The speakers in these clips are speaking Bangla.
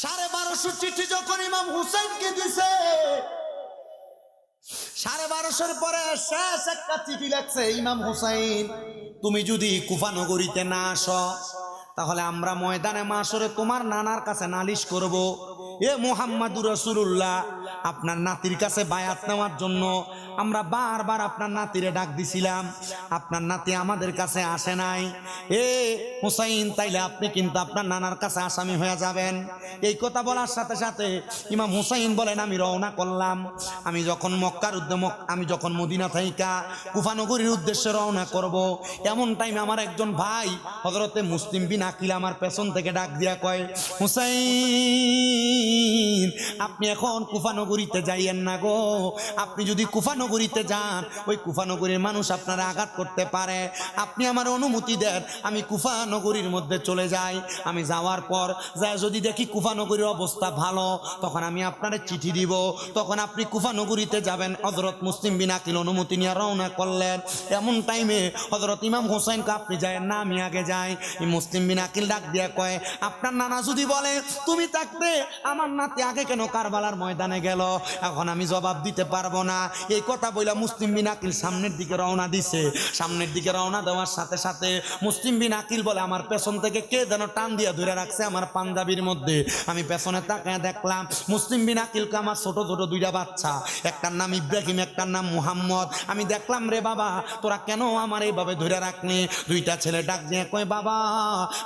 সাড়ে বারোশো চিঠি যখন ইমাম হুসেনকে দিছে, সাড়ে বারোশোর পরে শেষ একটা চিঠি লাগছে ইমাম হুসাইন, তুমি যদি কুফানগরীতে না আস, তাহলে আমরা ময়দানে মাসরে তোমার নানার কাছে নালিশ করব। এ মোহাম্মদুর রসুল্লাহ আপনার নাতির কাছে বায়াত নেওয়ার জন্য আমরা বারবার আপনার নাতিরে ডাক দিছিলাম। আপনার নাতি আমাদের কাছে আসে নাই। এ, হুসাইন, তাইলে আপনি কিন্তু আপনার নানার কাছে আসামি হয়ে যাবেন। এই কথা বলার সাথে সাথে ইমাম হুসাইন বলেন, আমি রওনা করলাম। আমি যখন মক্কার উদ্যম আমি যখন মদিনা থাইকা কুফানগরীর উদ্দেশ্যে রওনা করব, এমন টাইমে আমার একজন ভাই হজরতে মুসলিম বিন আকিল আমার পেছন থেকে ডাক দিয়া কয়, হুসাইন, আপনি এখন কুফানগরীতে যাইয়েন না গো। আপনি যদি কুফানগরীতে যান, ওই কুফানগরীর মানুষ আপনারা আঘাত করতে পারে। আপনি আমার অনুমতি দেন, আমি কুফানগরীর মধ্যে চলে যাই। আমি যাওয়ার পর যা যদি দেখি কুফানগরীর অবস্থা ভালো, তখন আমি আপনার চিঠি দিব। তখন আপনি কুফানগরীতে যাবেন হজরত মুসলিম বিন আকিল অনুমতি নিয়ে রওনা করলেন। এমন টাইমে হজরত ইমাম হোসেনকে আপনি যায় না, আমি আগে যাই। মুসলিম বিন আকিল ডাক দিয়া কয়, আপনার নানা যদি বলে, তুমি থাকতে আমার নাতি আগে কেন কারবালার ময়দানে গেল? এখন আমি জবাব দিতে পারব না। এই কথা বইলা মুসলিম বিন আকিল সামনের দিকে রওনা দিছে। সামনের দিকে রওনা দেওয়ার সাথে সাথে মুসলিম বিন আকিল বলে, আমার পেছন থেকে কে যেন টান দিয়া ধরে রাখছে আমার পাঞ্জাবির মধ্যে? আমি পেছনে তাকায় দেখলাম, মুসলিম বিন আকিলকে আমার ছোট ছোট দুইটা বাচ্চা। একটার নাম ইব্রাহিম, একটার নাম মুহাম্মদ। আমি দেখলাম, রে বাবা, তোরা কেন আমার এইভাবে ধরে রাখলি? দুইটা ছেলে ডাক দিয়ে কয়, বাবা,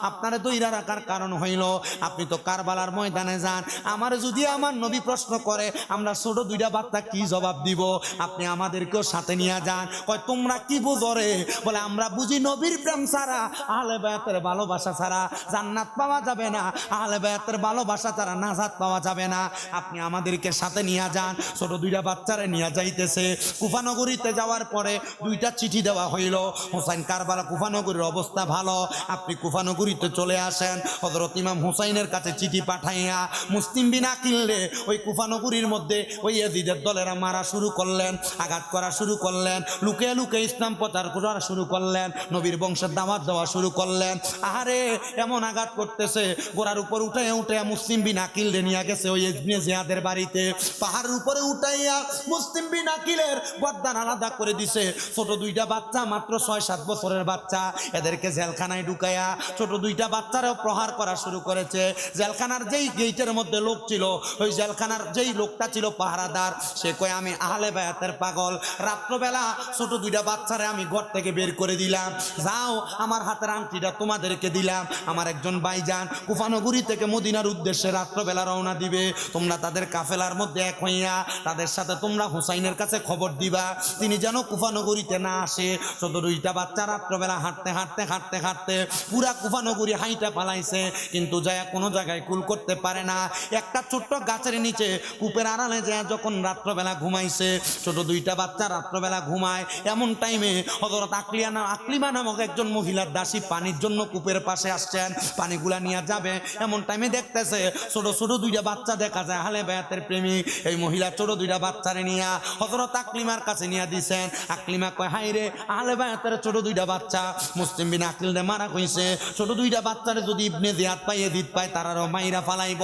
আপনারা দইরা রাখার কারণ হইল, আপনি তো কারবালার ময়দানে যান। আমার যদি আমার নবী প্রশ্ন করে আমরা ছোট দুইটা বাচ্চা কি জবাব দিব? আপনি আমাদেরকেও সাথে নিয়ে যান। কয়, তোমরা কি বুঝো রে বলে, আমরা বুঝি নবীর প্রেম ছাড়া, আহলে বায়াতের ভালোবাসা ছাড়া জান্নাত পাওয়া যাবে না। আহলে বায়াতের ভালোবাসা ছাড়া নাজাত পাওয়া যাবে না। আপনি আমাদেরকে সাথে নিয়ে যান। ছোট দুইটা বাচ্চারা নিয়ে যাইতেছে। কুফানগরীতে যাওয়ার পরে দুইটা চিঠি দেওয়া হইল। হোসাইন কারবালা কুফানগরীর অবস্থা ভালো। আপনি কুফানগরীতে চলে আসেন। হজরত ইমাম হুসাইনের কাছে চিঠি পাঠাইয়া মুসলিম বিনা কিনলে ওই কুফানগরীর মধ্যে ওই এজিদের দলেরা মারা শুরু করলেন, আঘাত করা শুরু করলেন লুকে লুকে ইসলাম প্রচার করা শুরু করলেন, নবীর বংশের দাওয়াত দেওয়া শুরু করলেন। আহারে, এমন আঘাত করতেছে গোড়ার উপর উঠে উঠে মুসলিম বিন আকিল নিয়ে গেছে ওই ইবনে জিয়াদের বাড়িতে। পাহাড়ের উপরে উঠাইয়া মুসলিম বিন আকিলের গদ্দান আলাদা করে দিছে। ছোট দুইটা বাচ্চা, মাত্র ছয়, সাত বছরের বাচ্চা। এদেরকে জেলখানায় ঢুকাইয়া ছোট দুইটা বাচ্চারাও প্রহার করা শুরু করেছে। জেলখানার যেই গেটের মধ্যে লোক ছিল, ওই জেলখানার যেই লোকটা ছিল পাহারাদার। সে কয়, আমি আহলে বায়াতের পাগল। রাত্রবেলা ছোট দুইটা বাচ্চারে আমি ঘর থেকে বের করে দিলাম। যাও, আমার হাতের আংটিটা তোমাদেরকে দিলাম। আমার একজন ভাইজান কুফানগুড়ি থেকে মদিনার উদ্দেশ্যে রাত্রবেলা রওনা দিবে। তোমরা তাদের কাফেলার মধ্যে এক হইয়া তাদের সাথে তোমরা হুসাইনের কাছে খবর দিবা। তিনি যেন কুফানগরীতে না আসে। ছোট দুইটা বাচ্চা রাত্রবেলা হাঁটতে হাঁটতে হাঁটতে হাঁটতে পুরা কুফানগরী হাইটা পালাইছে। কিন্তু যায় কোনো জায়গায় কুল করতে পারে না। একটা ছোট্ট গাছের নিচে কূপের আড়ালে যায়, যখন রাত্রবেলা ঘুমাইছে, ছোট দুইটা বাচ্চা রাত্রবেলা ঘুমায়, এমন টাইমে হজরত আকলিয়া না আকলিমা নামক একজন মহিলার দাসী পানির জন্য কূপের পাশে আসছেন, পানিগুলা নিয়ে যাবে, এমন টাইমে দেখতেছে, ছোট ছোট দুইটা বাচ্চা দেখা যায়, হালে বেয়াতের প্রেমিক, এই মহিলা ছোট দুইটা বাচ্চারে নিয়ে হজরত আকলিমার কাছে নিয়ে দিছেন, আকলিমা কয় হাই রে, আহলে বায়াতের ছোট দুইটা বাচ্চা। মুসলিম বিন আকলিল মারা কইছে ছোট দুইটা বাচ্চারে যদি ইবনে জিয়াদ পাই এদিত পায়, তারারও মাইরা ফালাইব।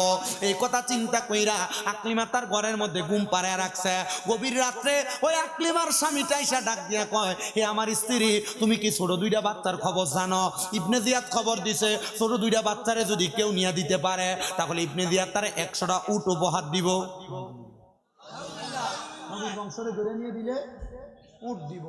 এই কথা চিন্তা কইরা আকলিমা তার ঘরের মধ্যে ঘুম পাড়ায় রাখছে। গভীর রাত্রে ওই আকলিমার স্বামীটা এসে ডাক দিয়ে কয়, হে আমার স্ত্রী, তুমি কি ছোট দুইটা বাচ্চার খবর জানো? ইবনে জিয়াদ খবর দিছে, ছোট দুইটা বাচ্চারে যদি কেউ নিয়ে দিতে পারে, তাহলে ইবনে জিয়াদ তারা একশোটা উট উপহার দিব। বংশরে ধরে নিয়ে দিলে উট দিব।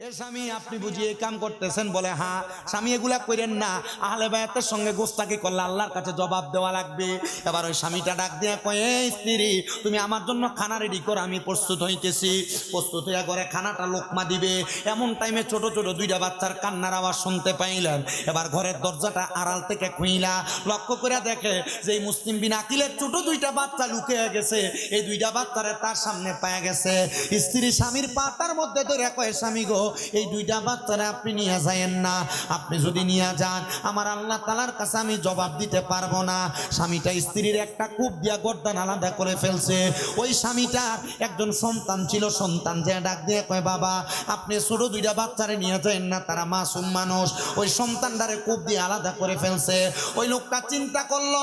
এ স্বামী, আপনি বুঝি এই কাম করতেছেন বলে হ্যাঁ স্বামী, এগুলা করেন না। আহলে বায়াতের সঙ্গে গোস্তাকি করলে আল্লাহর কাছে জবাব দেওয়া লাগবে। এবার ওই স্বামীটা ডাক দিয়ে কয়ে, "এই স্ত্রী, তুমি আমার জন্য খানা রেডি করো, আমি প্রস্তুত হইতেছি। প্রস্তুত হইয়া করে খানাটা লোকমা দিবে। এমন টাইমে ছোট ছোট দুইটা বাচ্চার কান্নার আওয়াজ শুনতে পাইলেন। এবার ঘরের দরজাটা আড়াল থেকে খুইলা লক্ষ্য করে দেখে যে এই মুসলিম বিন আকিলের ছোট দুইটা বাচ্চা লুকিয়ে গেছে, এই দুইটা বাচ্চারে তার সামনে পায়ে গেছে। স্ত্রী স্বামীর পাতার মধ্যে ধরে কয়ে, স্বামী গো এই দুইটা বাচ্চারা আপনি নিয়ে যায়েন না। আপনি যদি নিয়ে যান, আমার আল্লাহ তালার কাছে আমি জবাব দিতে পারব না। স্বামীটা স্ত্রীর একটা কূপ দিয়া গর্দান আলাদা করে ফেলছে। ওই স্বামীটার একজন সন্তান ছিল, সন্তান যে ডাক দিয়ে কয়, বাবা, আপনি ছোট দুইটা বাচ্চারে নিয়ে যায়েন না, তারা মাসুম মানুষ। ওই সন্তানটারে কূপ দিয়ে আলাদা করে ফেলছে। ওই লোকটা চিন্তা করল,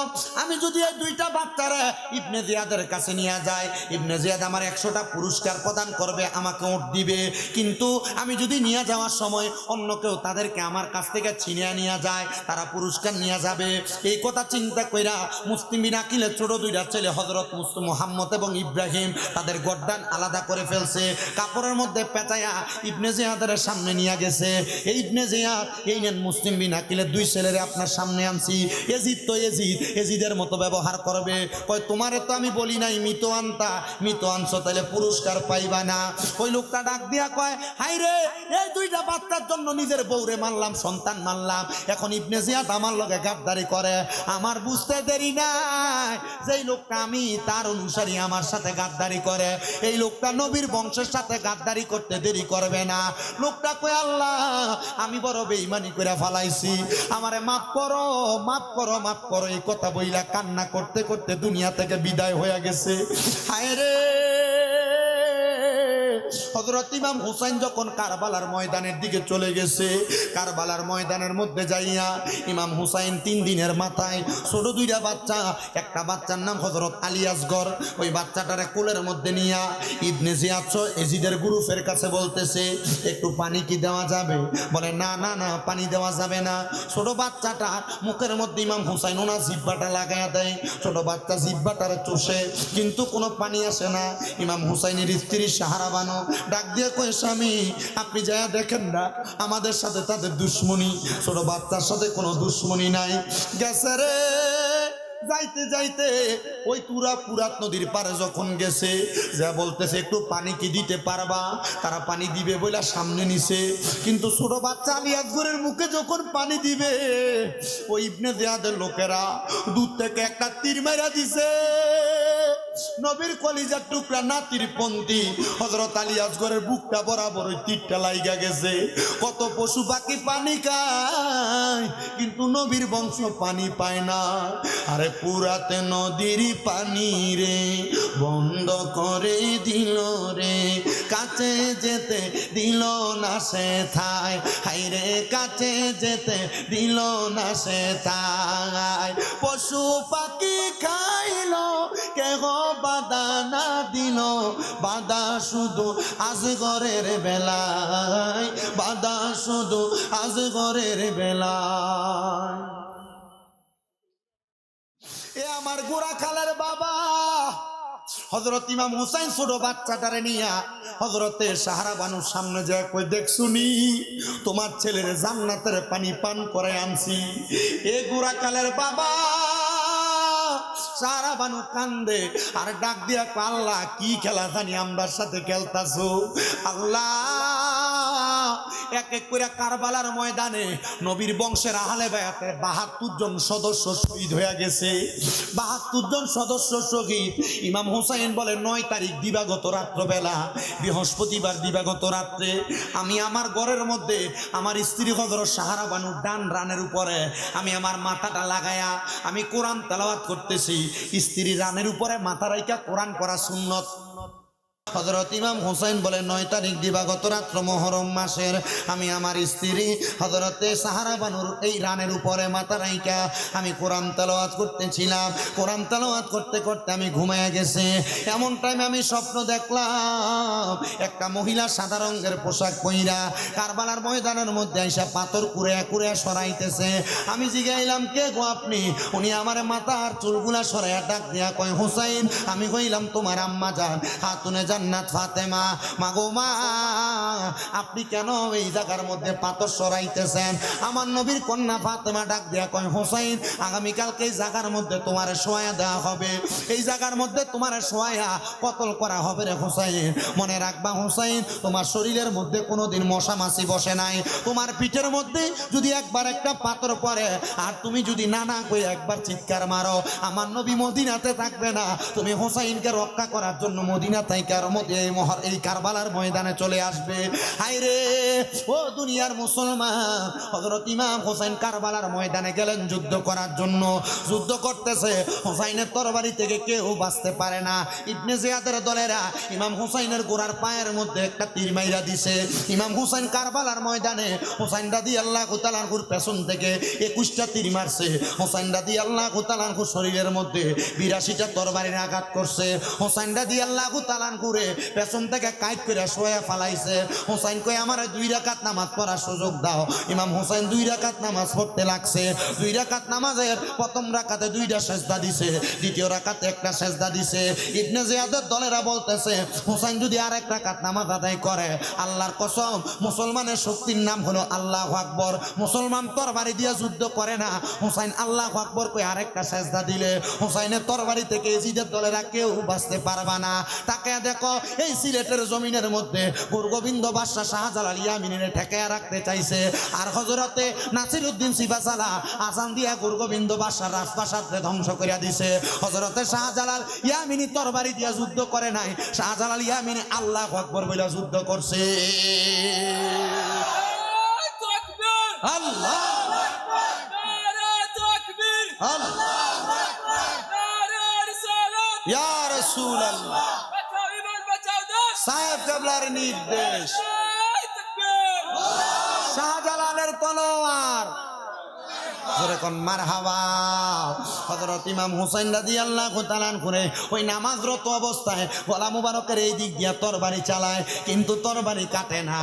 আমি যদি এই দুইটা বাচ্চারে ইবনে জিয়াদের কাছে নিয়ে যাই, ইবনে জিয়াদ আমার একশোটা পুরস্কার প্রদান করবে, আমাকে ওট দিবে। কিন্তু আমি যদি নিয়ে যাওয়ার সময় অন্য কেউ তাদেরকে আমার কাছ থেকে ছিনিয়ে নিয়ে যায়, তারা পুরস্কার নিয়ে যাবে। এই কথা চিন্তা কইরা মুসলিম বিন ছোট দুইটা ছেলে হজরত মুসলিম মোহাম্মদ এবং ইব্রাহিম তাদের গড্ডান আলাদা করে ফেলছে। কাপড়ের মধ্যে পেঁচায়া ইবনে জিয়াদের সামনে নিয়ে গেছে। এই ইবনে জিয়াদ, এই নেন মুসলিম বিন আকিলের দুই ছেলেরে আপনার সামনে আনছি। এজিদ তো এজিদ, এজিদের মতো ব্যবহার করবে। কয়, তোমারে তো আমি বলি নাই, মৃত আনতা। মৃত আনছো তাহলে পুরস্কার পাইবা না। ওই লোকটা ডাক দিয়া কয় হাই রে এই দুইটা বাচ্চার জন্য নিজের বউরে মারলাম সন্তান মারলাম এখন ইবনে জিয়াদ আমার লগে গাদ্দারি করে। আমার বুঝতে দেরি নাই। যেই লোকটা আমি, তার অনুসারী আমার সাথে গাদ্দারি করে। এই লোকটা নবীর বংশের সাথে গাদ্দারি করতে দেরি করবে না। লোকটা কয়, আল্লাহ, আমি বড় বেইমানি করে ফালাইছি। আমারে মাফ করো মাফ করো মাফ করো। এই কথা বইলা কান্না করতে করতে দুনিয়া থেকে বিদায় হয়ে গেছে। হায় রে! হজরত ইমাম হুসাইন যখন কারবালার ময়দানের দিকে চলে গেছে, কারবালার ময়দানের মধ্যে যাইয়া ইমাম হুসাইন তিন দিনের মাথায় ছোট দুইটা বাচ্চা, একটা বাচ্চার নাম হজরত আলী আসগর, ওই বাচ্চাটারে কোলের মধ্যে নিয়া ইবনে জিয়াচ্ছ এজিদের গ্রুপের কাছে বলতেছে, একটু পানি কি দেওয়া যাবে? বলে, না না না, পানি দেওয়া যাবে না। ছোট বাচ্চাটা মুখের মধ্যে ইমাম হুসাইন ওনার জিব্বাটা লাগাইয়া দেয়, ছোট বাচ্চা জিব্বাটারে চষে, কিন্তু কোনো পানি আসে না। ইমাম হুসাইনের স্ত্রী সাহারা বানো ডাক দিয়ে কয়ে, স্বামী, আপনি যা দেখেন না, আমাদের সাথে তাদের দুশ্মনী। ছোট বাচ্চার সাথে কোনো দুশ্মনী নাই। গেছে রে, যাইতে যাইতে ওই তুরা পুরাত নদীর পারে যখন গেছে, যা বলতেছে, একটু পানি কি দিতে পারবা? তারা পানি দিবে বলে সামনে নিছে। কিন্তু ছোট বাচ্চা আলী আকবরের মুখে যখন পানি দিবে, ওই ইবনে জিয়াদের লোকেরা দূর থেকে একটা তীর মেরা দিছে। নবীর কলিজার টুকরা নাতির পন্থী। হজরত আলী আসগরের বুকটা বরাবর ওই তীরটা লাইগা গেছে। কত পশু পাখি পানি খায়, কিন্তু নবীর বংশ পানি পায় না। আরে পুরাতে নদীর পানি রে, বন্ধ করে দিল রে। কাছে যেতে দিল না সে থাই হাই রে কাছে যেতে দিল না সে থাই পশু পাখি খাইলো, কেহ বাধা না দিল। বাধা শুধু আজ ঘরের বেলায়। বাধা শুধু আজ ঘরের বেলায়। এ আমার গোড়া খালার বাবা। হজরত ইমাম হুসাইন ছোট বাচ্চাটারে নিয়া হজরতে সাহারা বানুর সামনে যায় কই দেখছুনি তোমার ছেলের জান্নাতের পানি পান করে আনছি। এ গুড়াকালের বাবা। সারা বানু কান্দে, আর ডাক দিয়া আল্লাহ, কি খেলা জানি আমরা সাথে খেলতাছো? আল্লাহ এক এক করে কারবালার ময়দানে নবীর বংশের আহলে বায়াতে বাহাত্তর জন সদস্য শহীদ হয়ে গেছে। বাহাত্তর জন সদস্য শহীদ। ইমাম হুসাইন বলে, নয় তারিখ দিবাগত রাত্রবেলা, বৃহস্পতিবার দিবাগত রাত্রে। আমি আমার ঘরের মধ্যে আমার স্ত্রী হজর সাহারা বানুর ডান রানের উপরে, আমি আমার মাথাটা লাগায়া আমি কোরআন তেলাওয়াত করতেছি। স্ত্রী রানের উপরে মাথা রাইকা কোরআন করা সুন্নত। হজরত ইমাম হুসাইন বলে, নয় তারিখ দিবাগত রাত্র মহরম মাসের। আমি আমার স্ত্রী হজরতে সাহারা বানুর এই রানের উপরে মাথা রাইকা আমি কোরআন তেলাওয়াত করতেছিলাম। কোরআন তেলাওয়াত করতে করতে আমি ঘুমায় গেছে। এমন টাইমে আমি স্বপ্ন দেখলাম, একটা মহিলা সাদা রঙের পোশাক পইরা কারবালার ময়দানের মধ্যে আইসা পাথর কুড়ে কুড়ে সরাইতেছে। আমি জিগাইলাম, কে গো আপনি? উনি আমার মাথার চুলগুলা সরাইয়া ডাক দিয়া কয়, হুসাইন। আমি কইলাম, তোমার আম্মা যান। হাতুনে জান্নাত ফাতেমা। মাগো মা, আপনি কেন এই জায়গার মধ্যে পাথর সরাইতেছেন? আমার নবীর কন্যা ফাতেমা ডাক দিয়া কয়, হুসাইন, আগামীকালকে এই জায়গার মধ্যে তোমার সোয়া দেওয়া হবে। এই জায়গার মধ্যে তোমার সোয়া কতল করা হবে রে হুসাইন। মনে রাখবা হুসাইন, তোমার শরীরের মধ্যে কোনোদিন মশা মাছি বসে নাই। তোমার পিঠের মধ্যে যদি একবার একটা পাথর পড়ে, আর তুমি যদি না না করে একবার চিৎকার মারো, আমার নবী মদিনাতে থাকবে না। তুমি হোসাইনকে রক্ষা করার জন্য মদিনা থেকে কেয়ামতে এই মহর এই কারবালার ময়দানে চলে আসবে। হাইরে ও দুনিয়ার মুসলমান, হযরত ইমাম হোসেন কারবালার ময়দানে গেলেন যুদ্ধ করার জন্য। যুদ্ধ করতেছে, হোসাইনের তরবারি থেকে কেউ বাঁচতে পারে না। ইবনে জিয়াদের দলেরা ইমাম হুসাইনের গোড়ার পায়ের মধ্যে একটা তীর মাইরা দিছে। ইমাম হুসাইন কারবালার ময়দানে হোসাইন রাদি আল্লাহ কুতালানকুর পেছন থেকে একুশটা তীর মারছে। হোসাইন রাদি আল্লাহ কুতালানকুর শরীরের মধ্যে বিরাশিটা তরবারির আঘাত করছে। হোসাইন রাদি আল্লাহ কুতালানকুরে পেছন থেকে কাইট করে শোয়া ফালাইছে। হোসাইন কই আমার দুই রাকাত নামাজ পড়ার সুযোগ দাও। ইমাম হোসেন দুই রাকাত নামাজ পড়তে লাগছে। দুই রাকাত নামাজের প্রথম রাকাতে দুইটা সেজদা দিছে, দ্বিতীয় রাকাতে একটা সেজদা দিছে। ইবনে জিয়াদের দলেরা বলতেছে হোসেন যদি আর এক রাকাত নামাজ আদায় করে, আল্লাহর কসম, মুসলমানের শক্তির নাম হলো আল্লাহ আকবর। মুসলমান তরবারি দিয়ে যুদ্ধ করে না। হোসাইন আল্লাহ আকবর কই আরেকটা সেজদা দিলে। হোসাইনের তরবারি থেকে এজিদের দলেরা কেউ বাঁচতে পারবা না। তাকে দেখো এই সিলেটের জমিনের মধ্যে গুরগোবিন্দ বাদশাহ শাহজালাল ইয়ামিনে ঠেকায়া রাখতে চাইছে। আর হজরতে নাসির উদ্দিন সিবাসালা আসান দিয়া গুরগোবিন্দ বাদশাহ রাজপ্রাসাদকে ধ্বংস করিয়া দিছে। হজরতে শাহজালাল ইয়ামিনি তরবারি দিয়া যুদ্ধ করে নাই। শাহজালাল ইয়ামিনি আল্লাহ আকবর বইলা যুদ্ধ করছে। আল্লাহ আল্লাহ ইয়া আল্লাহ সাহেব কাবলার নির্দেশ। শাহজালালের তলোয়ার। যেরকম মারহাবা। হযরত ইমাম হুসাইন রাদিয়াল্লাহু তাআলা করে ওই নামাজরত অবস্থায় গলা মুবারকের এই দিক তরবারি চালায়, কিন্তু তরবারি কাটে না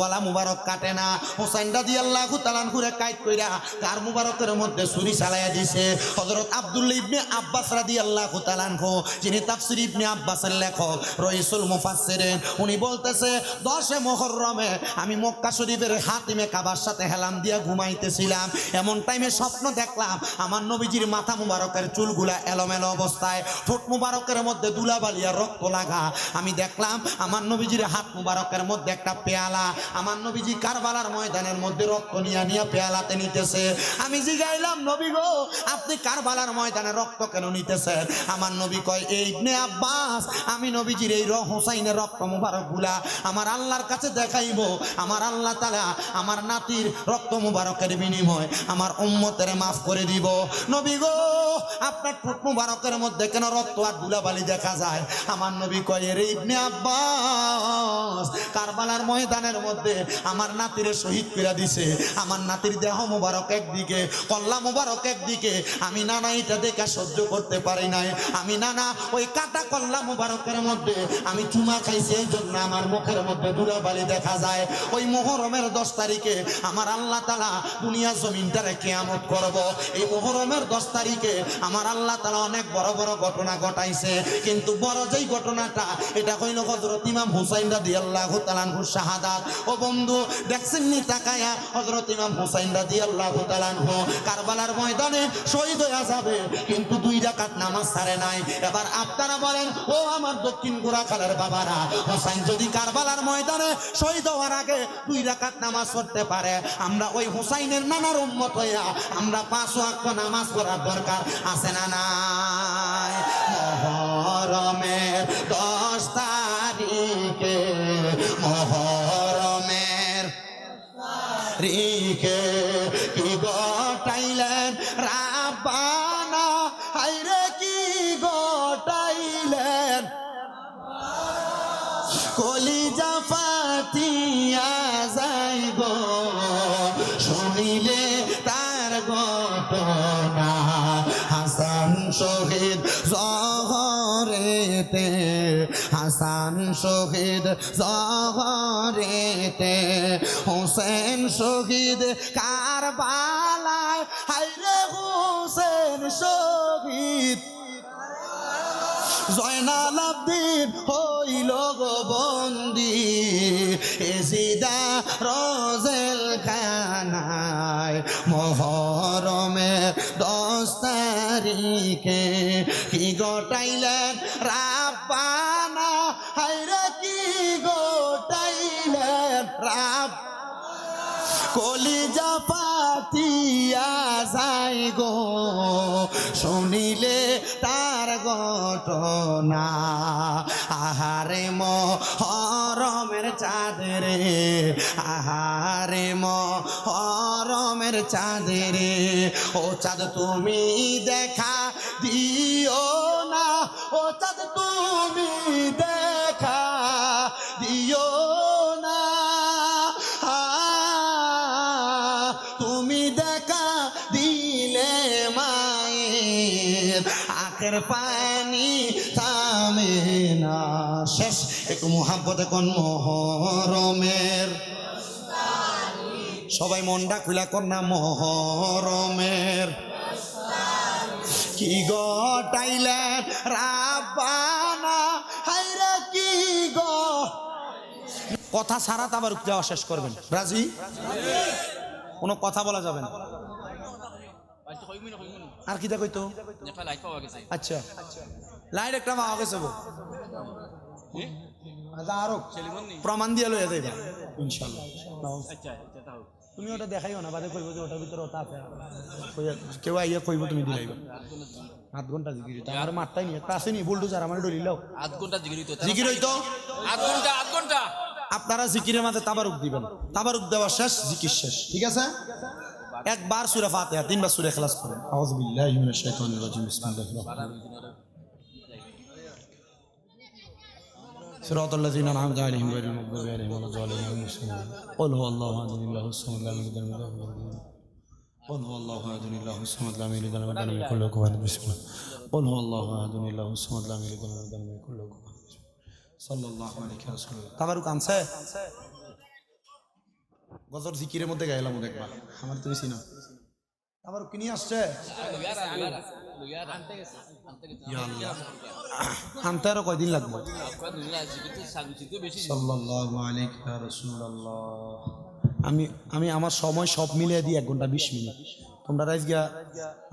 গলা মুবারক কাটে না। হুসাইন রাদিয়াল্লাহু তাআলা করে কাইট কইরা মুবারকের মধ্যে ছুরি চালায়া দিছে। হযরত আব্দুল্লাহ ইবনে আব্বাস রাদিয়াল্লাহু তাআলা যিনি তাফসীর ইবনে আব্বাসের লেখক, রইসুল মুফাসসিরিন, উনি বলতেছে, দশে মুহররমে আমি মক্কা শরীফের হাতিমে কাবার সাথে হেলাম দিয়া ঘুমাইতেছিলাম। এমন টাইমে স্বপ্ন দেখলাম, আমার নবীজির মাথা মুবারকের চুলগুলা এলোমেলো অবস্থায়, ঠোঁট মুবারকের মধ্যে দুলাবালিয়া রক্ত লাগা। আমি দেখলাম, আমার নবীজির হাত মুবারকের মধ্যে একটা পেয়ালা, আমার নবীজি কারবালার ময়দানের মধ্যে রক্ত নিয়ে নিয়ে পেয়ালাতে নিতেছে। আমি জিগাইলাম, নবী গো, আপনি কারবালার ময়দানে রক্ত কেন নিতেছেন? আমার নবী কয়, এই ইবনে আব্বাস, আমি নবীজির এই হোসাইনের রক্ত মুবারকগুলা আমার আল্লাহর কাছে দেখাইব। আমার আল্লাহ তালা আমার নাতির রক্ত মুবারকের বিনিময় আমার উম্মতের মাফ করে দিব। নবী গো, আপনার ঠোঁট মুবারকের মধ্যে কেন রক্ত আর ধুলাবালি দেখা যায়? আমার নবী কয় রে ইবনে আব্বাস, কারবালার ময়দানের মধ্যে আমার নাতিরে শহীদ করে দিছে। আমার নাতির দেহ মুবারক একদিকে, কল্লা মুবারক একদিকে। আমি নানা এটা দেখা সহ্য করতে পারি নাই। আমি নানা ওই কাটা কল্লা মুবারকের মধ্যে আমি চুমা খাইছি, এই জন্য আমার মুখের মধ্যে ধুলাবালি দেখা যায়। ওই মোহরমের দশ তারিখে আমার আল্লাহ তালা দুনিয়া জমিনটারে কেয়ামত করব। এই মোহরমের দশ তারিখে আমার আল্লাহ তালা অনেক বড় বড় ঘটনা ঘটাইছে। কিন্তু বড় যেই ঘটনাটা, এটা হইল হজরত ইমাম হুসাইন রাদি আল্লাহ তালানহুর শাহাদাত। ও বন্ধু দেখছেন নি তাকায়া হজরত ইমাম হুসাইন রাদি আল্লাহ তালানহু কারবালার ময়দানে শহীদ হয়ে যাবে, কিন্তু দুই রাকাত নামাজ ছাড়ে নাই। এবার আপনারা বলেন, ও আমার দক্ষিণ গোড়াখালের বাবারা, হোসাইন যদি কারবালার ময়দানে শহীদ হওয়ার আগে দুই রাকাত নামাজ পড়তে পারে, আমরা ওই হুসাইনের নানার উম্মত হইয়া আমরা পাঁচ ওয়াক্ত নামাজ পড়ার দরকার আছে না নাই? মহরমের দশ তারিখে, মহরমের রিকে কি গটাইলেন রাবানা হাইরে কি গটাইলেন কলিজা ফাতিয়া জহরেতে হাসান শহীদ জহরেতে, হোসেন শহীদ কারবালায় হাইরে হোসেন শহীদ। জয়নাল আব্দিন হইল গো বন্দি, এজিদা রোজেল খানায় মহরমে দশ তারিখে। কি গটাইলেন কলিজা পাতিয়া যাই গো, শুনিলে তার ঘটনা। আহারে মহরমের চাঁদরে, আহারে মহরমের চাঁদরে, ও চাঁদ তুমি দেখা দিও একটু মোহাব্বতে কোন মহরমের সবাই মনটা খুলা কর না মহরমের। কি গটাইলেন রাব্বানা হাইরা কি গো? কথা সারা আবার যাওয়া শেষ করবেন। রাজি? কোনো কথা বলা যাবে না। আর কি দেখো তো আচ্ছা। লাইট একটা পাওয়া গেছে প্রমাণ দিয়ে লইয়া যাইবা। ইনশাল্লাহ তুমি ওটা দেখাইও না বাদে কইব যে ওটার ভিতরে ওটা আছে। কেউ আইয়া কইব তুমি দিলাইবা আধ ঘণ্টা জিকির হইতো। আমার মাঠটাই নিয়ে একটা আসেনি বুলডুজার আমার ডলিলাও আধ ঘণ্টা জিগিরিত জিকির হইতো? আধ ঘণ্টা আধ ঘণ্টা। আপনারা জিকিরের মাঝে তাবারুক দিবেন। তাবারুক দেওয়া শেষ জিকির শেষ। ঠিক আছে? একবার সূরা ফাতিহা তিনবার সূরা ইখলাস করেন। আউযু বিল্লাহি মিনাশ শাইতানির রাজিম। বিসমিল্লাহির রহমানির রহিম। صراط الذين أنعمت عليهم غير المغضوب عليهم ولا الضالين آمين. قل هو الله أحد الله الصمد لم يلد ولم يولد ولم يكن له قل هو الله أحد الله الصمد لم يلد ولم يولد ولم يكن له كفوا أحد بسم الله قل هو الله أحد الله الصمد لم يلد ولم يولد ولم يكن له كفوا أحد সাল্লাল্লাহু আলাইহি রাসূলুল্লাহ তাবারুক আনছে গজর জিকিরের মধ্যে গাইলাম দেখবা আমার তুমি চিনো তাবারুক কি নিয়ে আসছে ইয়া আল্লাহ আনতে আরও কয়দিন লাগবে আমি আমি আমার সময় সব মিলিয়ে দিই এক ঘণ্টা বিশ মিনিট। তোমরা রাইজ গিয়া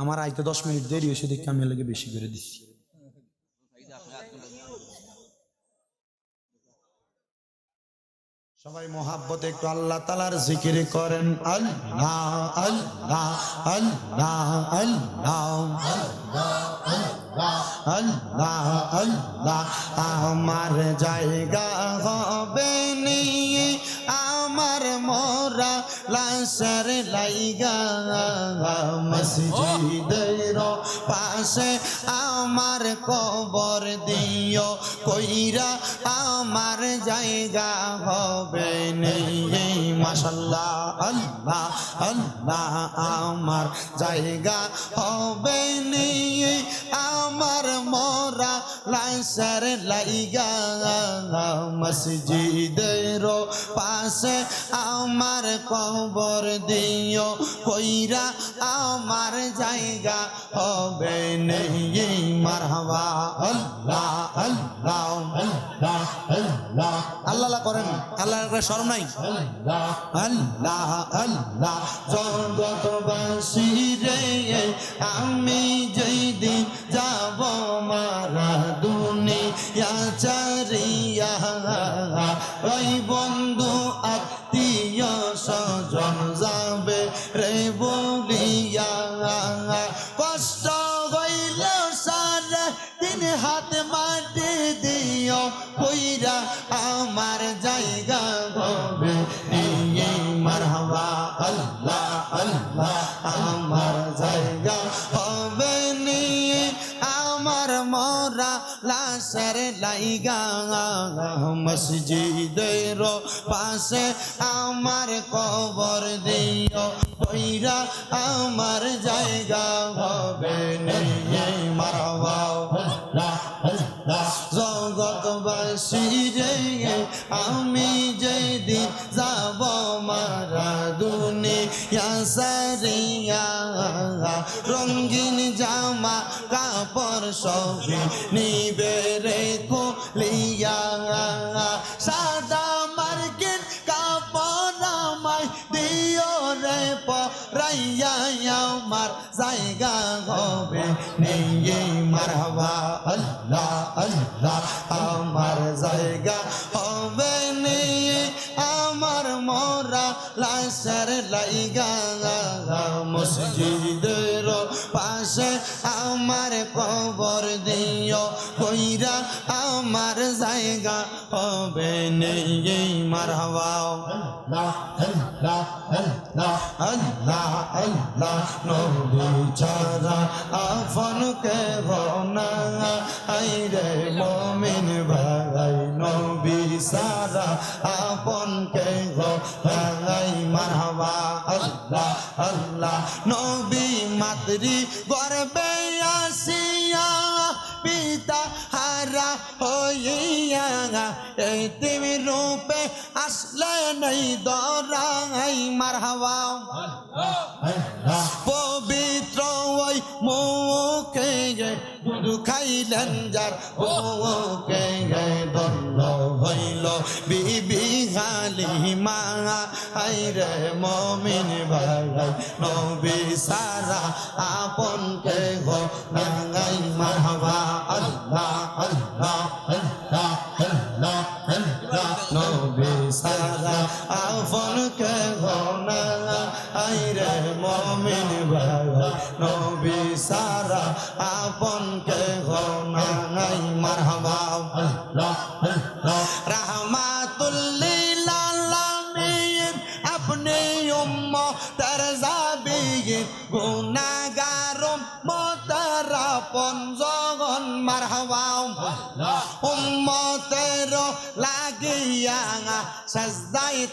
আমার আইতে দশ মিনিট দেরি হয়েছে দেখি আমি লাগে বেশি করে দিচ্ছি। সবাই মোহাব্বতে একটু আল্লাহ তালার জিকির করেন। আল্লাহ আল্লাহ আল্লাহ আল্লাহ আল্লাহ আল্লাহ আমার জায়গা হবে নিয়ে আমার মোরা লাসার লাইগা। মসজিদের পাশে আমার কবর দিও কইরা আমার জায়গা হবে নেই। মাশাল্লাহ, আল্লাহ আল্লাহ আমার জায়গা হবে আমার মোরা লাসার লাইগা মসজিদের পাশে আমার কবর দিও, কইরা আমার জায়গা হবে নেই। মারহাবা, আল্লাহ আল্লাহ আল্লাহ। আল্লাহ করেন। আল্লাহ শরম নাই? আল্লাহ আল্লাহ। জগতবাসী রে আমি যেই দিন যাব লাইগা মসজিদের পাশে আমার কবর দিও কইরা আমার জায়গা হবে আল্লাহ জগৎবাসী রে আমি যেদিন যাব মারা দুনিয়া সারিয়া, রঙিন জামা কাপড় সবই নিবে রে কুলিয়া। সাদা মার্কেট কাপড় আমায় দিও রে, পরাইয়া আমার জায়গা হবে নিয়ে মারহাবা আল্লাহ আল্লাহ, আমার জায়গা হবে মোরা লাইগা মসজিদের পাশে আমার কবর দিও, কইরা আমার জায়গা হবে নেই মার হওয়াও আল্লাহ আল্লাহ নবী ছাড়া আফন কে না আইরে মমিন ভাই নবী সারা আপন কে নবী মাতৃ গর্বে আসিয়া পিতা হারা হইয়া এই তিমি রূপে আসলে নেই দরাই মার পবিত্র খাইলেন যার মুখে দণ্ড হইল। বিবি হালিমা হাইরে মমিন ভাই, নবী সারা আপন কে গো নাঙ্গাই মারহাবা। আল্লাহ আল্লাহ আল্লাহ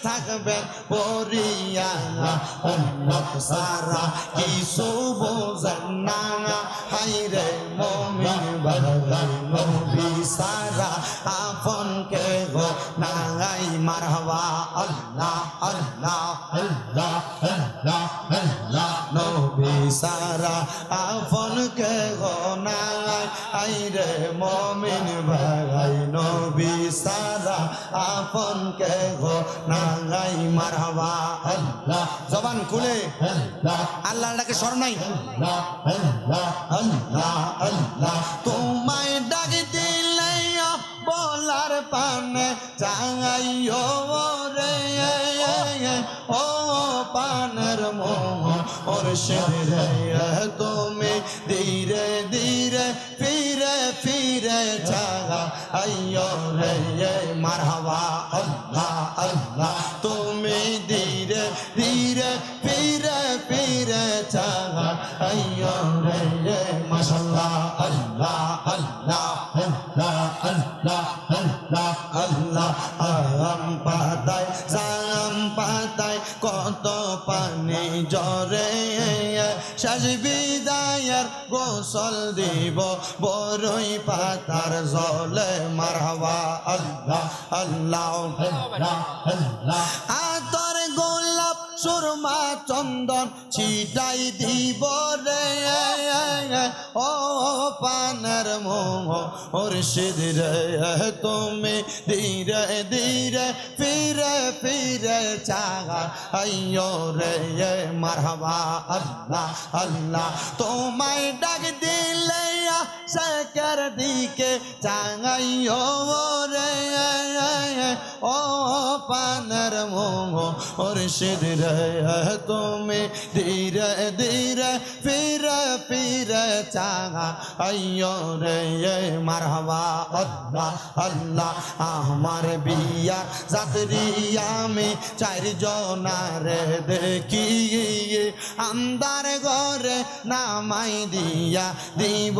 থাকবেন পরিয়া সারা কিছু বোঝেন না। হাইরে মমিন নবী সারা আপন কে গো নাগাই মারহাবা, আল্লাহ আল্লাহ আল্লাহ আল্লাহ আল্লাহ, নবী সারা আপন কে গো নাগাই আইরে মমিন ভাই নবী সারা আপন কে গো নাগাই মারহাবা জবান খুলে। আল্লাহ ডাকে স্মরণ নাই। তোমায় ডাক দিলে বলার পানে চাঙাইও রে ও পানের মোহ। ওর রে তুমি ধীরে ধীরে ফিরে চাগা আইয়ো রে মারহাবা, আল্লাহ আল্লাহ। তুমি ধীরে ধীরে, ফিরে ফিরে চাগা আইয়ো রে মাশাল্লাহ আল্লাহ আল্লাহ আল্লাহ আল্লাহ আল্লাহ আল্লাহ। আম পাতায় সাম পাতায়, কত পানি জরে শেষ বিদায়ের গোসল দিব বরই পাতার জলে মারহাবা। আল্লাহ আল্লাহ আল্লাহ আল্লাহ। সুরমা চন্দন ছিটাই দিব রে। ও পানের মোহ ওর সিধরে তুমি ধীরে ধীরে ফিরে ফিরে চাগা। আইয়ো রে, মারহাবা, আল্লাহ আল্লাহ, তোমায় ডাক দিলে শেখের দিকে চাঙাইও রে। ও পানের মোহ ওর সিধরে তুমি ধীরে ধীরে ফিরে ফিরে চাঙা রে মারহাবা আল্লাহ আল্লাহ আমার বিয়া যাত্রী চারজনারে দেখি আন্দার ঘরে নামাই দিয়া দিব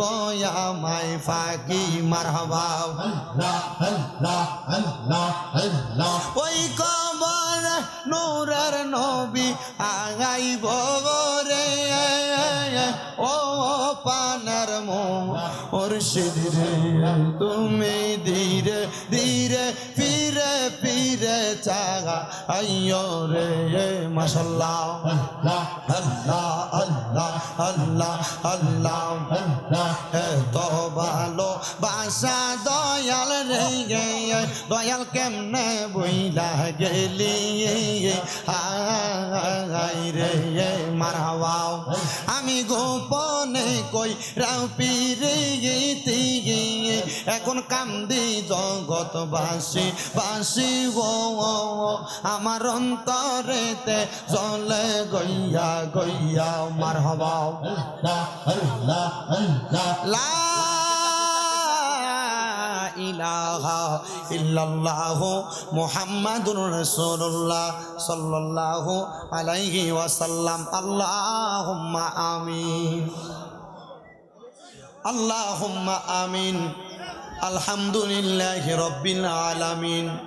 আমায় ফাঁকি মারহাবা ওই কবর নূরের নবী আগাইব রে। ও পানার মো ওর সিধরে তুমি ধীরে ধীরে ফিরে চাগা রে মাসাল্লাহ আল্লাহ আল্লাহ আল্লাহ আল্লাহ আল্লাহ এত ভালো বাসা দয়াল রে দয়াল কেমনে বইলা গেলি হাই রে মারহাওয়াও আমি গোপনে কই রাও পিরে এখন কান্দি জগৎ বাসি বাসি গো আমার অন্তরেতে জলে গইয়া গইয়া মার হবা। আমিন। আমিন। আলহামদুলিল্লাহি রাব্বিল আলামিন।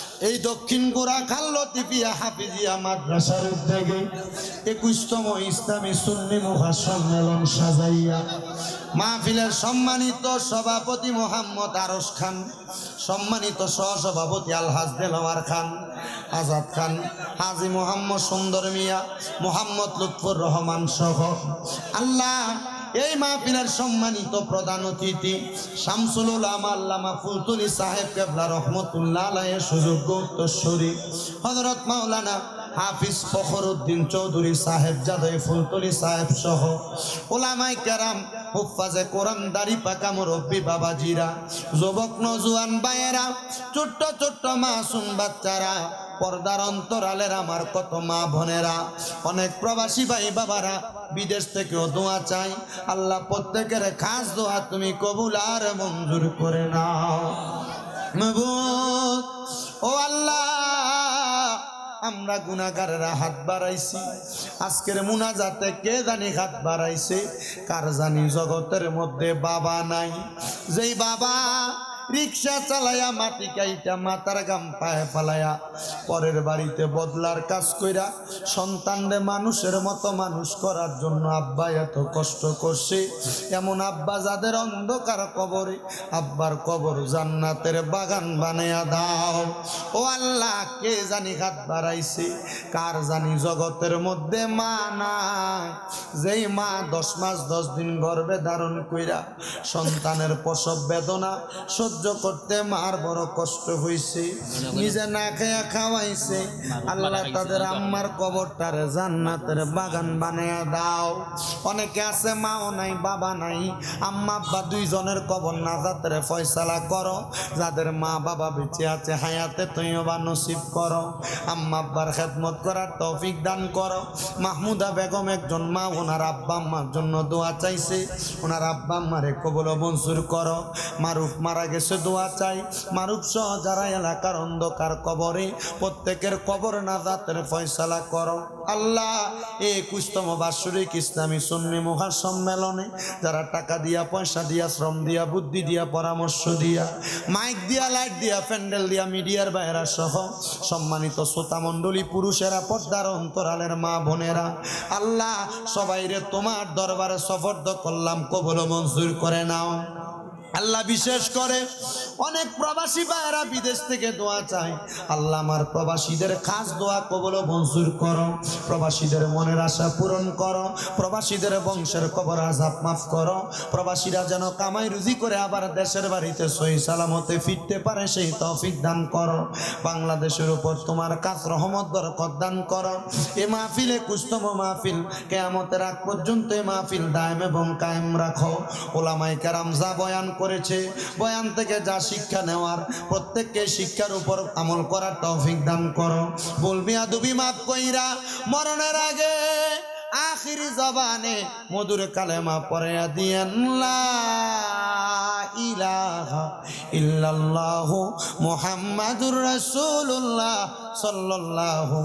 এই দক্ষিণ গোড়া খাল লতিফিয়া হাফিজিয়া মাদ্রাসার উদ্যোগে একুশতম ইসলামী সুন্নি মুখা সম্মেলন সাজাইয়া মাহফিলের সম্মানিত সভাপতি মোহাম্মদ আরস খান, সম্মানিত সহসভাপতি আলহাজ দেলোয়ার খান, আজাদ খান, হাজি মোহাম্মদ সুন্দর মিয়া, মোহাম্মদ লুৎফুর রহমান সহ আল্লাহ এই মাহফিলের সম্মানিত প্রধান অতিথি শামসুল আল্লামা ফুলতুলি সাহেব কেবলা রহমতুল্লাহ সুযোগ্য উত্তরসূরি। হজরত মাওলানা হাফিজ ফখরুদ্দিন চৌধুরী সাহেব যাদয় ফুলতলি সাহেব সহ ওলামাই কেরাম হুফাজে কোরআন দাড়ি পাকা মুরব্বী বাবাজিরা, যুবক নজুয়ান বায়েরা ছোট্ট ছোট্ট মাসুম বাচ্চারা পর্দার অন্তরালের আমার কত মা বোনেরা, অনেক প্রবাসী ভাই বাবারা, বিদেশ থেকেও দোয়া চাই। আল্লাহ প্রত্যেকের খাস দোয়া তুমি কবুল আর মঞ্জুর করে নাও। ও আল্লাহ, আমরা গুনাগারেরা হাত বাড়াইছি। আজকের মুনাজাতে কে জানি হাত বাড়াইছে, কার জানি জগতের মধ্যে বাবা নাই। যেই বাবা রিক্সা চালায়া মাটি কাইটা মাথার গাম পায়ে ফালায়া, পরের বাড়িতে বদলার কাজ কইরা সন্তানরে মানুষের মতো মানুষ করার জন্য আব্বা এত কষ্ট করছে। এমন আব্বা যাদের অন্ধকার কবরে, আব্বার কবর জান্নাতের বাগান বানায়া দাও। ও আল্লাহ, কে জানি হাত বাড়াইছে, কার জানি জগতের মধ্যে মা নাই। যেই মা দশ মাস দশ দিন গর্বে ধারণ কইরা সন্তানের প্রসব বেদনা সহ্য করতে মার বড় কষ্ট হইছে। নিজে না খেয়া খাওয়াইছে। আল্লাহ তাদের আম্মার কবরটারে জান্নাতের বাগান বানায়া দাও। অনেকে আছে, মাও নাই, বাবা নাই। আম্মা, আব্বা দুইজনের কবর না যাদের ফয়সালা করো। যাদের মা, বাবা বেঁচে আছে, হায়াতে তুইও বা নসিব করো। আম্মা, আব্বার খেদমত করার তৌফিক দান করো। মাহমুদা বেগম একজন মা, ওনার আব্বা আম্মার জন্য দোয়া চাইছে। ওনার আব্বা আম্মারে কবল মঞ্জুর করো। মারুফ মারা গেছে দোয়া চাই। মারুফ সহ যারা এলাকার অন্ধকার কবরে, প্রত্যেকের কবর নাজাতের ফয়সালা করো। আল্লাহ, এই একুশতম বাৎসরিক ইসলামী সুন্নি মহা সম্মেলনে যারা টাকা দিয়া, পয়সা দিয়া, শ্রম দিয়া, বুদ্ধি দিয়া, পরামর্শ দিয়া, মাইক দিয়া, লাইট দিয়া, প্যান্ডেল দিয়া, মিডিয়ার বাইরা সহ সম্মানিত শ্রোতা মণ্ডলী, পুরুষেরা, পর্দার অন্তরালের মা বোনেরা, আল্লাহ সবাই রে তোমার দরবারে সফর্দ করলাম, কবল মঞ্জুর করে নাও। আল্লাহ বিশেষ করে অনেক প্রবাসী ভাইয়েরা বিদেশ থেকে দোয়া চায়। আল্লাহ আমার প্রবাসীদের খাস দোয়া কবল মঞ্জুর করো। প্রবাসীদের মনের আশা পূরণ করো। প্রবাসীদের বংশের কবর আজাব মাফ করো। প্রবাসীরা যেন কামাই রুজি করে আবার দেশের বাড়িতে সহি সালামতে ফিরতে পারে, সেই তৌফিক দান করো। বাংলাদেশের উপর তোমার কাজ রহমত, বরকত দান করো। এ মাহফিলে কুস্তম মাহফিল, কেয়ামতের আগ পর্যন্ত এ মাহফিল দায়েম এবং কায়েম রাখো। ওলামাই কারাম যা বয়ান করেছে। বয়ান থেকে যা শিক্ষা নেওয়ার, প্রত্যেককে শিক্ষার উপর আমল করার তৌফিক দান করো। বলবি আদুবি মাপ কইরা মরণের আগে আখিরি জবানে মধুর কালেমা পরে দিয়েন ইলাহা ইল্লাল্লাহু মুহাম্মাদুর রাসূলুল্লাহ সাল্লাল্লাহু